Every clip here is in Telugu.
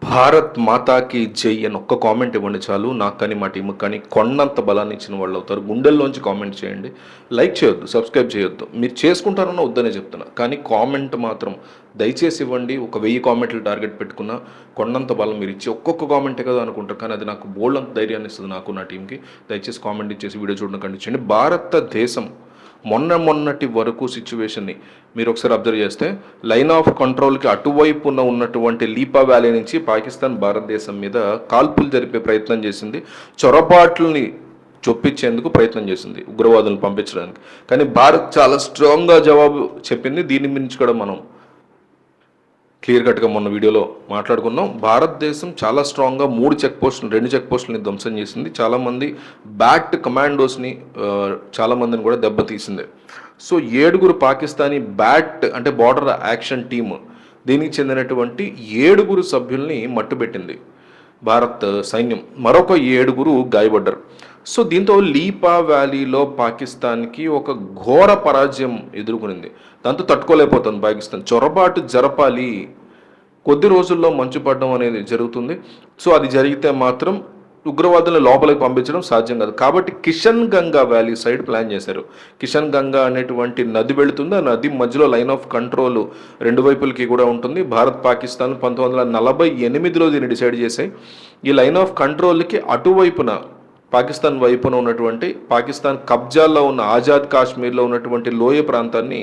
భారత్ మాతాకి జై అని ఒక్క కామెంట్ ఇవ్వండి చాలు. నాకు కానీ మా టీంకి కానీ కొండంత బలాన్ని ఇచ్చిన వాళ్ళు అవుతారు. గుండెల్లోంచి కామెంట్ చేయండి. లైక్ చేయొద్దు సబ్స్క్రైబ్ చేయొద్దు. మీరు చేసుకుంటారన్న వద్దనే చెప్తున్నా. కానీ కామెంట్ మాత్రం దయచేసి ఇవ్వండి. ఒక వెయ్యి కామెంట్లు టార్గెట్ పెట్టుకున్నా కొండంత బలం మీరు ఇచ్చి ఒక్కొక్క కామెంటే కదా అనుకుంటారు. కానీ అది నాకు బోల్డ్ అంత ధైర్యాన్ని ఇస్తుంది నాకు నా టీంకి దయచేసి కామెంట్ ఇచ్చేసి వీడియో చూడడం. ఖండించండి భారతదేశం మొన్న మొన్నటి వరకు సిచ్యువేషన్ని మీరు ఒకసారి అబ్జర్వ్ చేస్తే లైన్ ఆఫ్ కంట్రోల్కి అటువైపున ఉన్నటువంటి లీపా వ్యాలీ నుంచి పాకిస్తాన్ భారతదేశం మీద కాల్పులు జరిపే ప్రయత్నం చేసింది. చొరబాట్లని చొప్పించేందుకు ప్రయత్నం చేసింది ఉగ్రవాదులను పంపించడానికి. కానీ భారత్ చాలా స్ట్రాంగ్గా జవాబు చెప్పింది. దీని గురించి కూడా మనం క్లియర్ కట్గా మొన్న వీడియోలో మాట్లాడుకున్నాం. భారతదేశం చాలా స్ట్రాంగ్గా మూడు చెక్ పోస్టులు రెండు చెక్ పోస్టులని ధ్వంసం చేసింది. చాలామంది బ్యాట్ కమాండోస్ని చాలామందిని కూడా దెబ్బతీసింది సో ఏడుగురు పాకిస్తానీ బ్యాట్ అంటే బార్డర్ యాక్షన్ టీమ్ దీనికి చెందినటువంటి ఏడుగురు సభ్యుల్ని మట్టుబెట్టింది భారత్ సైన్యం. మరొక ఏడుగురు గాయపడ్డారు. సో దీంతో లీపా వ్యాలీలో పాకిస్తాన్కి ఒక ఘోర పరాజయం ఎదుర్కొనింది. దాంతో తట్టుకోలేకపోతుంది పాకిస్తాన్. చొరబాటు జరపాలి. కొద్ది రోజుల్లో మంచు పడడం అనేది జరుగుతుంది. సో అది జరిగితే మాత్రం ఉగ్రవాదులను లోపలికి పంపించడం సాధ్యం కాదు. కాబట్టి Kishan Ganga valley side plan చేశారు. కిషన్ గంగా అనేటువంటి నది వెళుతుంది. ఆ నది మధ్యలో లైన్ ఆఫ్ కంట్రోల్ రెండు వైపులకి కూడా ఉంటుంది. భారత్ పాకిస్తాన్ పంతొమ్మిది వందల నలభై ఎనిమిదిలో దీన్ని డిసైడ్ చేశాయి. ఈ లైన్ ఆఫ్ కంట్రోల్కి అటువైపున పాకిస్తాన్ వైపున ఉన్నటువంటి పాకిస్తాన్ కబ్జాల్లో ఉన్న ఆజాద్ కాశ్మీర్లో ఉన్నటువంటి లోయ ప్రాంతాన్ని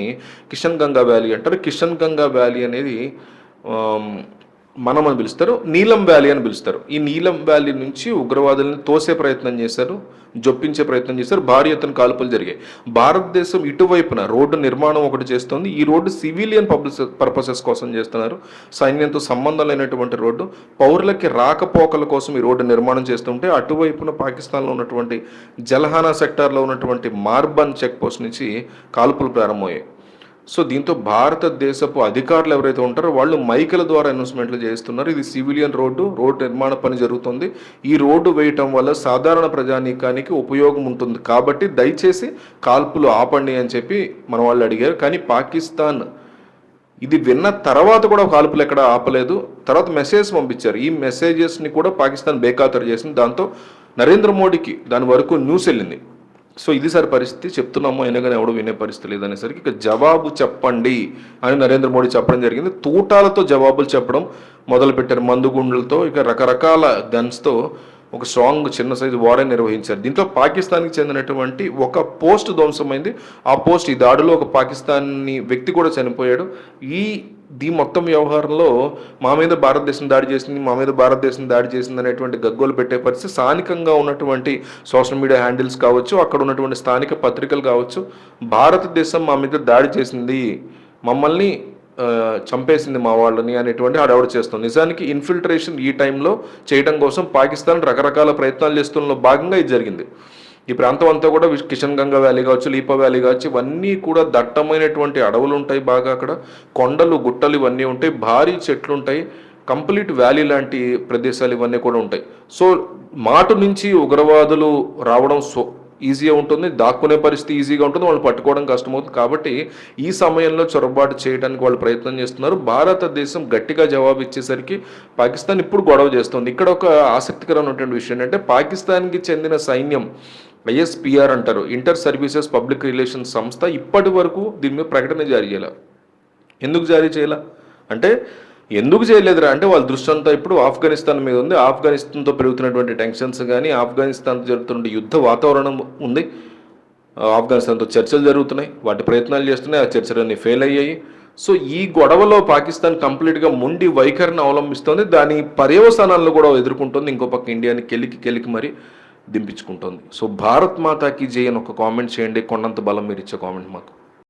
కిషన్ గంగా వ్యాలీ అంటారు. కిషన్ గంగా వ్యాలీ అనేది మనం అని పిలుస్తారు నీలం వ్యాలీ అని పిలుస్తారు. ఈ నీలం వ్యాలీ నుంచి ఉగ్రవాదులను తోసే ప్రయత్నం చేశారు జొప్పించే ప్రయత్నం చేశారు భారీ ఎత్తున కాల్పులు జరిగాయి. భారతదేశం ఇటువైపున రోడ్డు నిర్మాణం ఒకటి చేస్తుంది. ఈ రోడ్డు సివిలియన్ పబ్లిస్ పర్పసెస్ కోసం చేస్తున్నారు. సైన్యంతో సంబంధం లేనటువంటి రోడ్డు పౌరులకి రాకపోకల కోసం ఈ రోడ్డు నిర్మాణం చేస్తుంటే అటువైపున పాకిస్తాన్లో ఉన్నటువంటి జలహానా సెక్టార్లో ఉన్నటువంటి మార్బన్ చెక్ పోస్ట్ నుంచి కాల్పులు ప్రారంభమయ్యాయి. సో దీంతో భారతదేశపు అధికారులు ఎవరైతే ఉంటారో వాళ్ళు మైకుల ద్వారా అనౌన్స్మెంట్లు చేస్తున్నారు ఇది సివిలియన్ రోడ్డు రోడ్డు నిర్మాణ పని జరుగుతుంది. ఈ రోడ్డు వేయటం వల్ల సాధారణ ప్రజానీకానికి ఉపయోగం ఉంటుంది. కాబట్టి దయచేసి కాల్పులు ఆపండి అని చెప్పి మన వాళ్ళు అడిగారు. కానీ పాకిస్తాన్ ఇది విన్న తర్వాత కూడా కాల్పులు ఎక్కడ ఆపలేదు. తర్వాత మెసేజ్ పంపించారు. ఈ మెసేజెస్ని కూడా పాకిస్తాన్ బేఖాతరు చేసింది. దాంతో నరేంద్ర మోడీకి దాని వరకు న్యూస్ వెళ్ళింది. సో ఇది సార్ పరిస్థితి. చెప్తున్నాము అయినా కానీ ఎవడు వినే పరిస్థితి లేదనేసరికి ఇక జవాబు చెప్పండి అని నరేంద్ర మోడీ చెప్పడం జరిగింది. తూటాలతో జవాబులు చెప్పడం మొదలుపెట్టారు మందుగుండులతో ఇక రకరకాల గన్స్తో ఒక స్ట్రాంగ్ చిన్న సైజు వారే నిర్వహించారు. దీంట్లో పాకిస్తాన్కి చెందినటువంటి ఒక పోస్ట్ ధ్వంసమైంది. ఆ పోస్ట్ ఈ దాడిలో ఒక పాకిస్తానీ వ్యక్తి కూడా చనిపోయాడు. ఈ దీ మొత్తం వ్యవహారంలో మా మీద భారతదేశం దాడి చేసింది మా మీద భారతదేశం దాడి చేసింది అనేటువంటి గగ్గోలు పెట్టే పరిస్థితి స్థానికంగా ఉన్నటువంటి సోషల్ మీడియా హ్యాండిల్స్ కావచ్చు అక్కడ ఉన్నటువంటి స్థానిక పత్రికలు కావచ్చు భారతదేశం మా మీద దాడి చేసింది. మమ్మల్ని చంపేసింది మా వాళ్ళని అనేటువంటి ఆడవడ చేస్తుంది. నిజానికి ఇన్ఫిల్ట్రేషన్ ఈ టైంలో చేయడం కోసం పాకిస్తాన్ రకరకాల ప్రయత్నాలు చేస్తున్న భాగంగా ఇది జరిగింది. ఈ ప్రాంతం అంతా కూడా కిషన్ గంగా వ్యాలీ కావచ్చు లీపా వ్యాలీ కావచ్చు ఇవన్నీ కూడా దట్టమైనటువంటి అడవులు ఉంటాయి బాగా అక్కడ. కొండలు గుట్టలు ఇవన్నీ ఉంటాయి. భారీ చెట్లు ఉంటాయి. కంప్లీట్ వ్యాలీ లాంటి ప్రదేశాలు ఇవన్నీ కూడా ఉంటాయి. సో మాటు నుంచి ఉగ్రవాదులు రావడం సో ఈజీగా ఉంటుంది దాక్కునే పరిస్థితి ఈజీగా ఉంటుంది వాళ్ళు పట్టుకోవడం కష్టమవుతుంది. కాబట్టి ఈ సమయంలో చొరబాటు చేయడానికి వాళ్ళు ప్రయత్నం చేస్తున్నారు. భారతదేశం గట్టిగా జవాబు ఇచ్చేసరికి పాకిస్తాన్ ఇప్పుడు గొడవ చేస్తుంది. ఇక్కడ ఒక ఆసక్తికరమైనటువంటి విషయం ఏంటంటే పాకిస్తాన్కి చెందిన సైన్యం ఐఎస్పిఆర్ అంటారు ఇంటర్ సర్వీసెస్ పబ్లిక్ రిలేషన్స్ సంస్థ ఇప్పటి వరకు దీని మీద ప్రకటన జారీ చేయాలి? ఎందుకు జారీ చేయాల? అంటే ఎందుకు చేయలేదురా? అంటే వాళ్ళ దృష్టి అంతా ఇప్పుడు ఆఫ్ఘనిస్తాన్ మీద ఉంది. ఆఫ్ఘనిస్తాన్తో పెరుగుతున్నటువంటి టెన్షన్స్ కానీ ఆఫ్ఘనిస్తాన్తో జరుగుతున్న యుద్ధ వాతావరణం ఉంది. ఆఫ్ఘనిస్తాన్తో చర్చలు జరుగుతున్నాయి. వాటి ప్రయత్నాలు చేస్తున్నాయి. ఆ చర్చలన్నీ ఫెయిల్ అయ్యాయి. సో ఈ గొడవలో పాకిస్తాన్ కంప్లీట్గా మొండి వైఖరిని అవలంబిస్తుంది. దాని పర్యవసానాలను కూడా ఎదుర్కొంటుంది. ఇంకో పక్క ఇండియాని కెలికి కెలికి మరి దింపించుకుంటుంది. సో భారత్ మాతాకి జై అని ఒక కామెంట్ చేయండి. కొండంత బలం మీరు ఇచ్చే కామెంట్ మాకు.